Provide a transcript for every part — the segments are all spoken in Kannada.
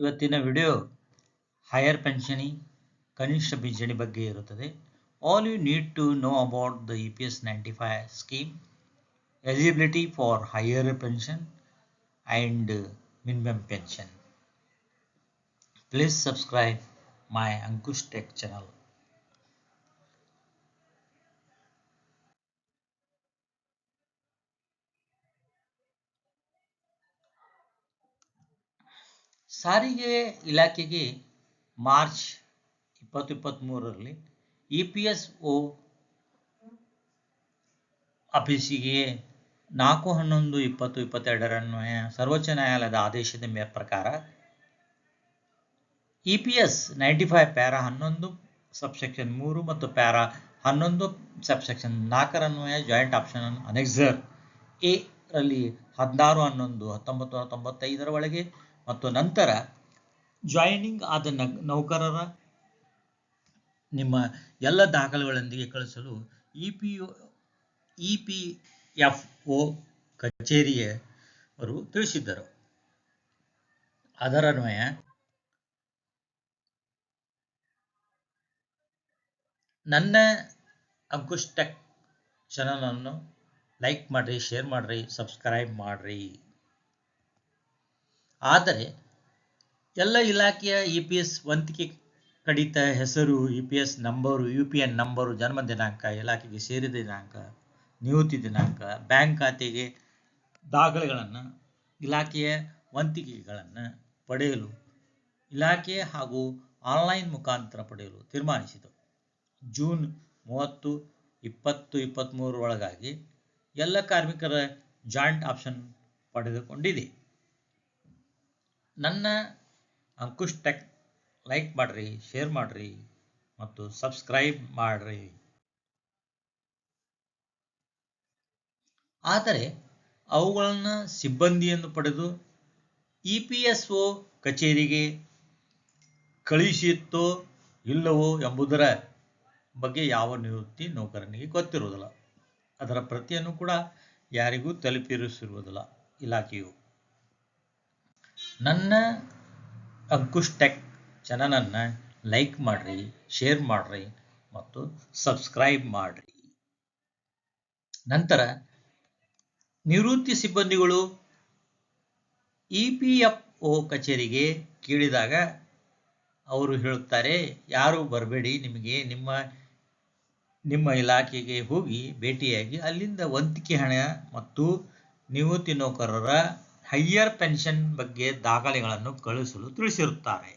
ಇವತ್ತಿನ ವಿಡಿಯೋ ಹೈಯರ್ ಪೆನ್ಷನಿ, ಕನಿಷ್ಠ ಪಿಂಚಣಿ ಬಗ್ಗೆ ಇರುತ್ತದೆ. All you need to know about the E P S ninety five scheme eligibility for higher pension and minimum pension please subscribe my Ankush tech channel ಸಾರಿಗೆ ಇಲಾಖೆಗೆ ಮಾರ್ಚ್ ಇಪ್ಪತ್ತು ಇಪ್ಪತ್ತ್ಮೂರರಲ್ಲಿ ಇ ಪಿ ಎಸ್ ಒ ಆಫೀಸಿಗೆ ನಾಲ್ಕು ಹನ್ನೊಂದು ಇಪ್ಪತ್ತು ಇಪ್ಪತ್ತೆರಡರನ್ವಯ ಸರ್ವೋಚ್ಚ ನ್ಯಾಯಾಲಯದ ಆದೇಶದ ಮೇ ಪ್ರಕಾರ E P S ninety five para ಹನ್ನೊಂದು, ಸಬ್ಸೆಕ್ಷನ್ ಮೂರು ಮತ್ತು ಪ್ಯಾರಾ ಹನ್ನೊಂದು, ಸಬ್ಸೆಕ್ಷನ್ ನಾಲ್ಕರನ್ವಯ ಜಾಯಿಂಟ್ ಆಪ್ಷನ್ ಅನೆಕ್ಸರ್ ಎ ರಲ್ಲಿ ಹದಿನಾರು ಹನ್ನೊಂದು, ಹತ್ತೊಂಬತ್ತು ತೊಂಬತ್ತೈದರ ಒಳಗೆ ಮತ್ತು ನಂತರ ಜಾಯಿನಿಂಗ್ ಆದ ನೌಕರರ ನಿಮ್ಮ ಎಲ್ಲ ದಾಖಲೆಗಳೊಂದಿಗೆ ಕಳಿಸಲು E P E P F O ಕಚೇರಿಯವರು ತಿಳಿಸಿದ್ದರು. ಅದರನ್ವಯ ನನ್ನ ಅಂಕುಶ್ ಟೆಕ್ ಚಾನಲನ್ನು ಲೈಕ್ ಮಾಡಿರಿ, ಶೇರ್ ಮಾಡಿರಿ, ಸಬ್ಸ್ಕ್ರೈಬ್ ಮಾಡಿರಿ. ಆದರೆ ಎಲ್ಲ ಇಲಾಖೆಯ ಇ ಪಿ ಎಸ್ ವಂತಿಕೆ ಕಡಿತ ಹೆಸರು, E P S number, U P N number, ಜನ್ಮ ದಿನಾಂಕ, ಇಲಾಖೆಗೆ ಸೇರಿದ ದಿನಾಂಕ, ನಿವೃತ್ತಿ ದಿನಾಂಕ, ಬ್ಯಾಂಕ್ ಖಾತೆಗೆ ದಾಖಲೆಗಳನ್ನು, ಇಲಾಖೆಯ ವಂತಿಕೆಗಳನ್ನು ಪಡೆಯಲು, ಇಲಾಖೆ ಹಾಗೂ ಆನ್ಲೈನ್ ಮುಖಾಂತರ ಪಡೆಯಲು ತೀರ್ಮಾನಿಸಿತು. ಜೂನ್ ಮೂವತ್ತು, ಇಪ್ಪತ್ತು ಇಪ್ಪತ್ತ್ಮೂರರೊಳಗಾಗಿ ಎಲ್ಲ ಕಾರ್ಮಿಕರ ಜಾಯಿಂಟ್ ಆಪ್ಷನ್ ಪಡೆದುಕೊಂಡಿದೆ. ನನ್ನ ಅಂಕುಶ್ ಟೆಕ್ ಲೈಕ್ ಮಾಡಿರಿ, ಶೇರ್ ಮಾಡಿರಿ ಮತ್ತು ಸಬ್ಸ್ಕ್ರೈಬ್ ಮಾಡಿರಿ. ಆದರೆ ಅವುಗಳನ್ನು ಸಿಬ್ಬಂದಿಯನ್ನು ಪಡೆದು ಇ ಪಿ ಎಸ್ ಒ ಕಚೇರಿಗೆ ಕಳಿಸಿತ್ತೋ ಇಲ್ಲವೋ ಎಂಬುದರ ಬಗ್ಗೆ ಯಾವ ನಿವೃತ್ತಿ ನೌಕರನಿಗೆ ಗೊತ್ತಿರುವುದಿಲ್ಲ. ಅದರ ಪ್ರತಿಯನ್ನು ಕೂಡ ಯಾರಿಗೂ ತಲುಪಿರಿಸಿರುವುದಿಲ್ಲ ಇಲಾಖೆಯು. ನನ್ನ ಅಂಕುಶ್ ಟೆಕ್ ಚಾನಲನ್ನು ಲೈಕ್ ಮಾಡಿರಿ, ಶೇರ್ ಮಾಡಿರಿ ಮತ್ತು ಸಬ್ಸ್ಕ್ರೈಬ್ ಮಾಡಿರಿ. ನಂತರ ನಿವೃತ್ತಿ ಸಿಬ್ಬಂದಿಗಳು ಇ ಪಿ ಎಫ್ ಒ ಕಚೇರಿಗೆ ಕೇಳಿದಾಗ ಅವರು ಹೇಳುತ್ತಾರೆ, ಯಾರು ಬರಬೇಡಿ, ನಿಮಗೆ ನಿಮ್ಮ ನಿಮ್ಮ ಇಲಾಖೆಗೆ ಹೋಗಿ ಭೇಟಿಯಾಗಿ ಅಲ್ಲಿಂದ ವಂತಿಕೆ ಹಣ ಮತ್ತು ನಿವೃತ್ತಿ ನೌಕರರ ಹೈಯರ್ ಪೆನ್ಷನ್ ಬಗ್ಗೆ ದಾಖಲೆಗಳನ್ನು ಕಳುಹಿಸಲು ತಿಳಿಸಿರುತ್ತಾರೆ.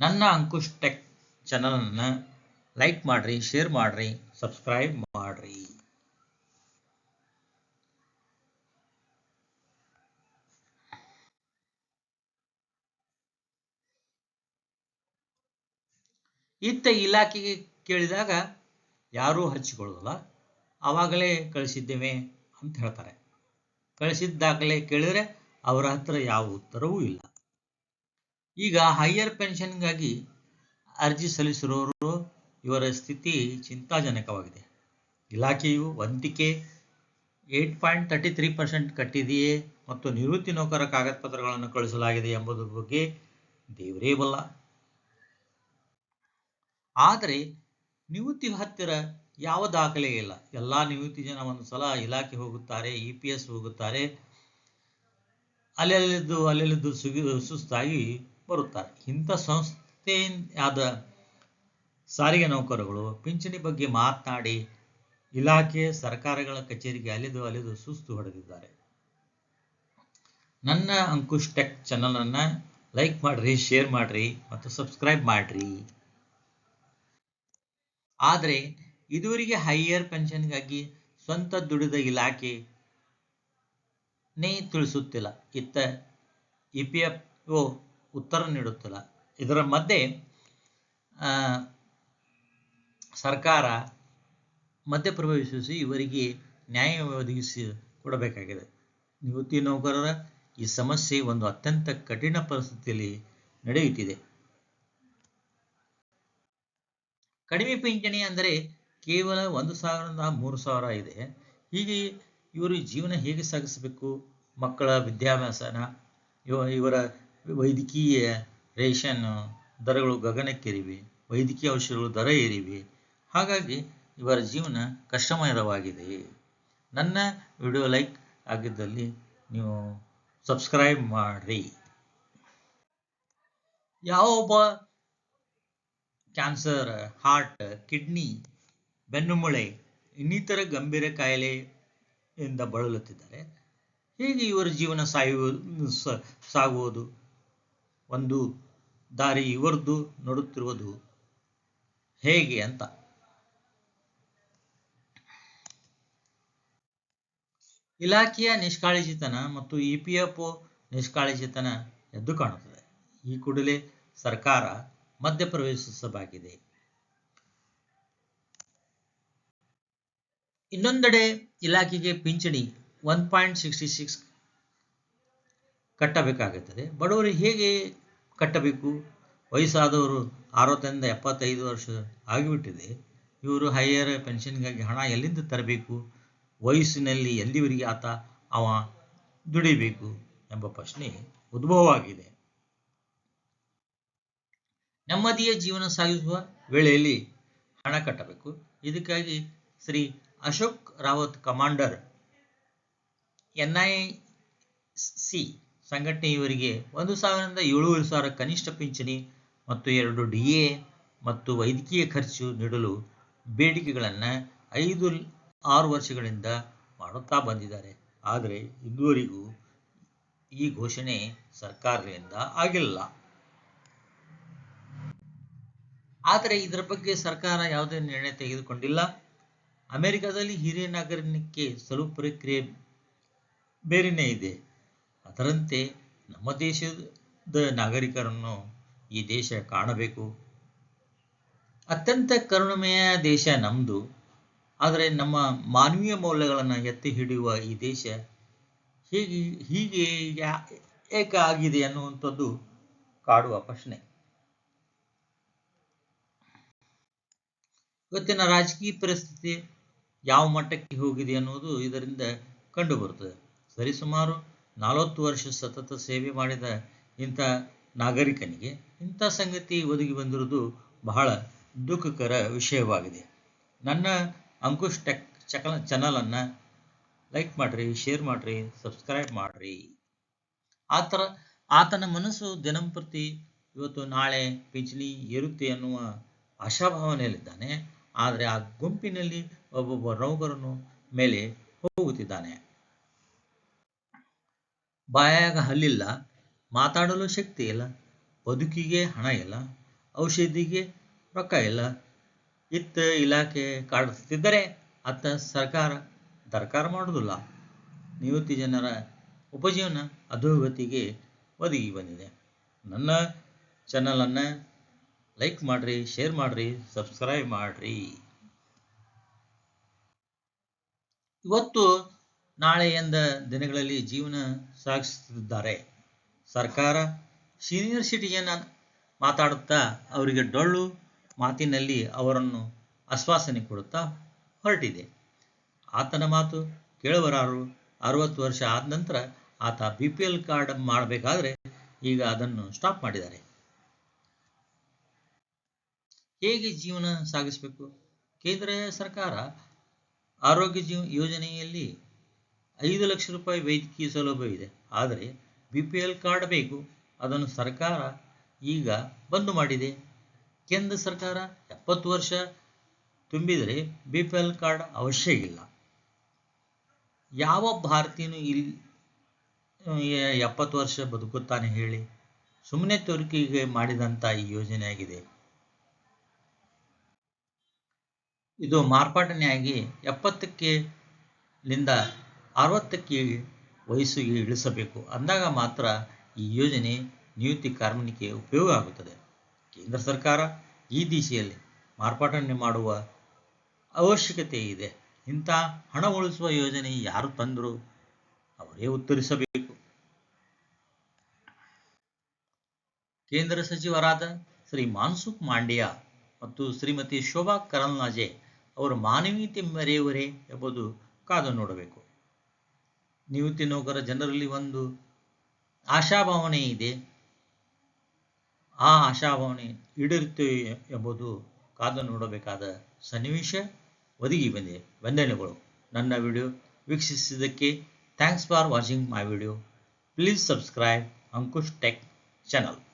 ನನ್ನ ಅಂಕುಶ್ ಟೆಕ್ ಚಾನಲನ್ನು ಲೈಕ್ ಮಾಡ್ರಿ, ಶೇರ್ ಮಾಡ್ರಿ, ಸಬ್ಸ್ಕ್ರೈಬ್ ಮಾಡ್ರಿ. ಇತ್ತ ಇಲಾಖೆಗೆ ಕೇಳಿದಾಗ ಯಾರೂ ಹಚ್ಚಿಕೊಳ್ಳೋದಿಲ್ಲ ಆವಾಗಲೇ ಕಳಿಸಿದ್ದೇವೆ ಅಂತ ಹೇಳ್ತಾರೆ. ಕಳಿಸಿದ ದಾಖಲೆ ಕೇಳಿದರೆ ಅವರ ಹತ್ರ ಯಾವ ಉತ್ತರವೂ ಇಲ್ಲ. ಈಗ ಹೈಯರ್ ಪೆನ್ಷನ್ಗಾಗಿ ಅರ್ಜಿ ಸಲ್ಲಿಸಿರೋರು ಇವರ ಸ್ಥಿತಿ ಚಿಂತಾಜನಕವಾಗಿದೆ. ಇಲಾಖೆಯು ವಂತಿಕೆ eight point thirty three percent ಕಟ್ಟಿದೆಯೇ ಮತ್ತು ನಿವೃತ್ತಿ ನೌಕರ ಕಾಗದ ಪತ್ರಗಳನ್ನು ಕಳಿಸಲಾಗಿದೆ ಎಂಬುದರ ಬಗ್ಗೆ ದೇವರೇ ಬಲ್ಲ. ಆದರೆ ನಿವೃತ್ತಿ ಹತ್ತಿರ ಯಾವ ದಾಖಲೆ ಇಲ್ಲ. ಎಲ್ಲ ನಿವೃತ್ತಿ ಜನ ಒಂದು ಸಲ ಇಲಾಖೆ ಹೋಗುತ್ತಾರೆ, ಇ ಪಿ ಎಸ್ ಹೋಗುತ್ತಾರೆ. ಅಲ್ಲೆಲ್ಲಿದ್ದು ಅಲ್ಲೆಲ್ಲಿದ್ದು ಸುಗಿ, ಸುಸ್ತಾಗಿ ಬರುತ್ತಾರೆ. ಇಂಥ ಸಂಸ್ಥೆಯಾದ ಸಾರಿಗೆ ನೌಕರಗಳು ಪಿಂಚಣಿ ಬಗ್ಗೆ ಮಾತನಾಡಿ ಇಲಾಖೆ ಸರ್ಕಾರಗಳ ಕಚೇರಿಗೆ ಅಲೆದು ಅಲೆದು ಸುಸ್ತು ಹೊಡೆದಿದ್ದಾರೆ. ನನ್ನ ಅಂಕುಶ್ ಟೆಕ್ ಚಾನಲನ್ನು ಲೈಕ್ ಮಾಡಿರಿ, ಶೇರ್ ಮಾಡಿರಿ ಮತ್ತು ಸಬ್ಸ್ಕ್ರೈಬ್ ಮಾಡಿರಿ. ಆದರೆ ಇದುವರೆಗೆ ಹೈಯರ್ ಪೆನ್ಷನ್ಗಾಗಿ ಸ್ವಂತ ದುಡಿದ ಇಲಾಖೆ ನೇ ತಿಳಿಸುತ್ತಿಲ್ಲ. ಇತ್ತ ಇ ಪಿ ಎಫ್ ಒ ಉತ್ತರ ನೀಡುತ್ತಿಲ್ಲ. ಇದರ ಮಧ್ಯೆ ಸರ್ಕಾರ ಮಧ್ಯಪ್ರವೇಶಿಸಿ ಇವರಿಗೆ ನ್ಯಾಯ ಒದಗಿಸಿ ಕೊಡಬೇಕಾಗಿದೆ. ನಿವೃತ್ತಿ ನೌಕರರ ಈ ಸಮಸ್ಯೆ ಒಂದು ಅತ್ಯಂತ ಕಠಿಣ ಪರಿಸ್ಥಿತಿಯಲ್ಲಿ ನಡೆಯುತ್ತಿದೆ. ಕಡಿಮೆ ಪಿಂಚಣಿ ಅಂದರೆ ಕೇವಲ ಒಂದು ಸಾವಿರದಿಂದ ಮೂರು ಸಾವಿರ ಇದೆ. ಹೀಗೆ ಇವರು ಜೀವನ ಹೇಗೆ ಸಾಗಿಸಬೇಕು? ಮಕ್ಕಳ ವಿದ್ಯಾಭ್ಯಾಸನ, ಇವ, ಇವರ ವೈದ್ಯಕೀಯ ರೇಷನ್ ದರಗಳು ಗಗನಕ್ಕೇರಿವೆ, ವೈದ್ಯಕೀಯ ಔಷಧಗಳು ದರ ಏರಿವೆ. ಹಾಗಾಗಿ ಇವರ ಜೀವನ ಕಷ್ಟಮಯವಾಗಿದೆ. ನನ್ನ ವಿಡಿಯೋ ಲೈಕ್ ಆಗಿದ್ದಲ್ಲಿ ನೀವು ಸಬ್ಸ್ಕ್ರೈಬ್ ಮಾಡಿರಿ. ಯಾವೊಬ್ಬ ಕ್ಯಾನ್ಸರ್, ಹಾರ್ಟ್, ಕಿಡ್ನಿ ಬೆನ್ನುಮೂಳೆ, ಇನ್ನಿತರ ಗಂಭೀರ ಕಾಯಿಲೆಯಿಂದ ಬಳಲುತ್ತಿದ್ದಾರೆ. ಹೇಗೆ ಇವರ ಜೀವನ ಸಾಯುವುದು ಸಾಗುವುದು? ಒಂದು ದಾರಿ ಇವರದ್ದು ನೋಡುತ್ತಿರುವುದು ಹೇಗೆ ಅಂತ. ಇಲಾಖೆಯ ನಿಷ್ಕಾಳಜಿತನ ಮತ್ತು ಇ ಪಿ ಎಫ್ ಒ ನಿಷ್ಕಾಳಜಿತನ ಎದ್ದು ಕಾಣುತ್ತದೆ. ಈ ಕೂಡಲೇ ಸರ್ಕಾರ ಮಧ್ಯಪ್ರವೇಶಿಸಬೇಕಿದೆ. ಇನ್ನೊಂದೆಡೆ ಇಲಾಖೆಗೆ ಪಿಂಚಣಿ ಒನ್ ಪಾಯಿಂಟ್ ಸಿಕ್ಸ್ಟಿ ಸಿಕ್ಸ್ ಕಟ್ಟಬೇಕಾಗುತ್ತದೆ. ಬಡವರು ಹೇಗೆ ಕಟ್ಟಬೇಕು? ವಯಸ್ಸಾದವರು ಅರವತ್ತರಿಂದ ಎಪ್ಪತ್ತೈದು ವರ್ಷ ಆಗಿಬಿಟ್ಟಿದೆ. ಇವರು ಹೈಯರ್ ಪೆನ್ಷನ್ಗಾಗಿ ಹಣ ಎಲ್ಲಿಂದ ತರಬೇಕು? ವಯಸ್ಸಿನಲ್ಲಿ ಎಲ್ಲಿವರೆಗೆ ಆತ ಅವ ದುಡಿಬೇಕು ಎಂಬ ಪ್ರಶ್ನೆ ಉದ್ಭವವಾಗಿದೆ. ನೆಮ್ಮದಿಯ ಜೀವನ ಸಾಗಿಸುವ ವೇಳೆಯಲ್ಲಿ ಹಣ ಕಟ್ಟಬೇಕು. ಇದಕ್ಕಾಗಿ Shri Ashok Rawat commander N I C ಸಂಘಟನೆಯವರಿಗೆ ಒಂದು ಸಾವಿರದಿಂದ ಏಳುವರೆ ಸಾವಿರ ಕನಿಷ್ಠ ಪಿಂಚಣಿ ಮತ್ತು ಎರಡು ಡಿ ಎ ಮತ್ತು ವೈದ್ಯಕೀಯ ಖರ್ಚು ನೀಡಲು ಬೇಡಿಕೆಗಳನ್ನು ಐದು ಆರು ವರ್ಷಗಳಿಂದ ಮಾಡುತ್ತಾ ಬಂದಿದ್ದಾರೆ. ಆದರೆ ಇದುವರೆಗೂ ಈ ಘೋಷಣೆ ಸರ್ಕಾರದಿಂದ ಆಗಿಲ್ಲ. ಆದರೆ ಇದರ ಬಗ್ಗೆ ಸರ್ಕಾರ ಯಾವುದೇ ನಿರ್ಣಯ ತೆಗೆದುಕೊಂಡಿಲ್ಲ. ಅಮೆರಿಕದಲ್ಲಿ ಹಿರಿಯ ನಾಗರಿಕಕ್ಕೆ ಸ್ವಲ್ಪ ಪ್ರಕ್ರಿಯೆ ಬೇರೆಯೇ ಇದೆ. ಅದರಂತೆ ನಮ್ಮ ದೇಶದ ನಾಗರಿಕರನ್ನು ಈ ದೇಶ ಕಾಣಬೇಕು. ಅತ್ಯಂತ ಕರುಣಮಯ ದೇಶ ನಮ್ಮದು ಆದರೆ ನಮ್ಮ ಮಾನವೀಯ ಮೌಲ್ಯಗಳನ್ನು ಎತ್ತಿ ಹಿಡಿಯುವ ಈ ದೇಶ ಹೀಗೆ ಹೀಗೆ ಏಕೆ ಆಗಿದೆ ಅನ್ನುವಂಥದ್ದು ಕಾಡುವ ಪ್ರಶ್ನೆ. ಇವತ್ತಿನ ರಾಜಕೀಯ ಪರಿಸ್ಥಿತಿ ಯಾವ ಮಟ್ಟಕ್ಕೆ ಹೋಗಿದೆ ಅನ್ನೋದು ಇದರಿಂದ ಕಂಡುಬರುತ್ತದೆ. ಸರಿಸುಮಾರು ನಲವತ್ತು ವರ್ಷ ಸತತ ಸೇವೆ ಮಾಡಿದ ಇಂಥ ನಾಗರಿಕನಿಗೆ ಇಂಥ ಸಂಗತಿ ಒದಗಿ ಬಂದಿರುವುದು ಬಹಳ ದುಃಖಕರ ವಿಷಯವಾಗಿದೆ. ನನ್ನ ಅಂಕುಶ್ ಟೆಕ್ ಚಕಲ ಚಾನಲನ್ನು ಲೈಕ್ ಮಾಡಿರಿ, ಶೇರ್ ಮಾಡಿರಿ, ಸಬ್ಸ್ಕ್ರೈಬ್ ಮಾಡಿರಿ. ಆ ಥರ ಆತನ ಮನಸ್ಸು ದಿನಂಪ್ರತಿ ಇವತ್ತು ನಾಳೆ ಪಿಂಚಣಿ ಏರುತ್ತೆ ಅನ್ನುವ ಆಶಾಭಾವನೆಯಲ್ಲಿದ್ದಾನೆ. ಆದರೆ ಆ ಗುಂಪಿನಲ್ಲಿ ಒಬ್ಬೊಬ್ಬ ನೌಕರನು ಮೇಲೆ ಹೋಗುತ್ತಿದ್ದಾನೆ. ಬಾಯಾಗ ಹಲ್ಲಿಲ್ಲ, ಮಾತಾಡಲು ಶಕ್ತಿ ಇಲ್ಲ, ಬದುಕಿಗೆ ಹಣ ಇಲ್ಲ, ಔಷಧಿಗೆ ರೊಕ್ಕ ಇಲ್ಲ ಇತ್ತ ಇಲಾಖೆ ಕಾಡುತ್ತಿದ್ದರೆ ಅತ್ತ ಸರ್ಕಾರ ದರ್ಕಾರ ಮಾಡುವುದಿಲ್ಲ. ನಿವೃತ್ತಿ ಜನರ ಉಪಜೀವನ ಅಧೋಗತಿಗೆ ಒದಗಿ ಬಂದಿದೆ. ನನ್ನ ಚಾನಲನ್ನು ಲೈಕ್ ಮಾಡ್ರಿ ಶೇರ್ ಮಾಡ್ರಿ ಸಬ್ಸ್ಕ್ರೈಬ್ ಮಾಡ್ರಿ. ಇವತ್ತು ನಾಳೆ ಎಂದ ದಿನಗಳಲ್ಲಿ ಜೀವನ ಸಾಗಿಸುತ್ತಿದ್ದಾರೆ. ಸರ್ಕಾರ ಸೀನಿಯರ್ ಸಿಟಿಜನ್ ಮಾತಾಡುತ್ತಾ ಅವರಿಗೆ ಡೊಳ್ಳು ಮಾತಿನಲ್ಲಿ ಅವರನ್ನು ಆಶ್ವಾಸನೆ ಕೊಡುತ್ತಾ ಹೊರಟಿದೆ. ಆತನ ಮಾತು ಕೇಳುವರಾರು ಅರವತ್ತು ವರ್ಷ ಆದ ನಂತರ ಆತ ಬಿ ಪಿ ಎಲ್ ಕಾರ್ಡ್ ಮಾಡಬೇಕಾದ್ರೆ ಈಗ ಅದನ್ನು ಸ್ಟಾಪ್ ಮಾಡಿದ್ದಾರೆ. ಹೇಗೆ ಜೀವನ ಸಾಗಿಸಬೇಕು? ಕೇಂದ್ರ ಸರ್ಕಾರ ಆರೋಗ್ಯ ಜೀವ ಯೋಜನೆಯಲ್ಲಿ ಐದು ಲಕ್ಷ ರೂಪಾಯಿ ವೈದ್ಯಕೀಯ ಸೌಲಭ್ಯ ಇದೆ. ಆದರೆ ಬಿ ಪಿ ಎಲ್ ಕಾರ್ಡ್ ಬೇಕು. ಅದನ್ನು ಸರ್ಕಾರ ಈಗ ಬಂದು ಮಾಡಿದೆ. ಕೇಂದ್ರ ಸರ್ಕಾರ ಎಪ್ಪತ್ತು ವರ್ಷ ತುಂಬಿದರೆ ಬಿ ಪಿ ಎಲ್ ಕಾರ್ಡ್ ಅವಶ್ಯ ಇಲ್ಲ. ಯಾವ ಭಾರತೀಯನು ಇಲ್ಲಿ ಎಪ್ಪತ್ತು ವರ್ಷ ಬದುಕುತ್ತಾನೆ ಹೇಳಿ? ಸುಮ್ಮನೆ ತೋರಿಕೆಗೆ ಮಾಡಿದಂಥ ಈ ಯೋಜನೆ ಆಗಿದೆ ಇದು ಮಾರ್ಪಾಟನೆಯಾಗಿ ಎಪ್ಪತ್ತಕ್ಕೆ ಲಿಂದ ಅರವತ್ತಕ್ಕೆ ವಯಸ್ಸು ಇಳಿಸಬೇಕು. ಅಂದಾಗ ಮಾತ್ರ ಈ ಯೋಜನೆ ನಿಯುತಿ ಕಾರ್ಮಿಕರಿಗೆ ಉಪಯೋಗ ಆಗುತ್ತದೆ. ಕೇಂದ್ರ ಸರ್ಕಾರ ಈ ದಿಶೆಯಲ್ಲಿ ಮಾರ್ಪಾಟನೆ ಮಾಡುವ ಅವಶ್ಯಕತೆ ಇದೆ. ಇಂಥ ಹಣ ಉಳಿಸುವ ಯೋಜನೆ ಯಾರು ತಂದರು ಅವರೇ ಉತ್ತರಿಸಬೇಕು. ಕೇಂದ್ರ ಸಚಿವರಾದ ಶ್ರೀ ಮಾನ್ಸುಖ್ ಮಾಂಡ್ಯ ಮತ್ತು ಶ್ರೀಮತಿ ಶೋಭಾ ಕರಂದ್ಲಾಜೆ ಅವರು ಮಾನವೀಯತೆ ಮೆರೆಯುವರೇ ಎಂಬುದು ಕಾದು ನೋಡಬೇಕು. ನಿವೃತ್ತಿ ನೌಕರ ಜನರಲ್ಲಿ ಒಂದು ಆಶಾಭಾವನೆ ಇದೆ. ಆ ಆಶಾಭಾವನೆ ಈಡೇರುತ್ತೆ ಎಂಬುದು ಕಾದು ನೋಡಬೇಕಾದ ಸನ್ನಿವೇಶ ಒದಗಿ ಬಂದಿದೆ ವಂದನೆಗಳು ನನ್ನ video ವೀಕ್ಷಿಸಿದ್ದಕ್ಕೆ thanks for watching my video. Please subscribe Ankush tech channel.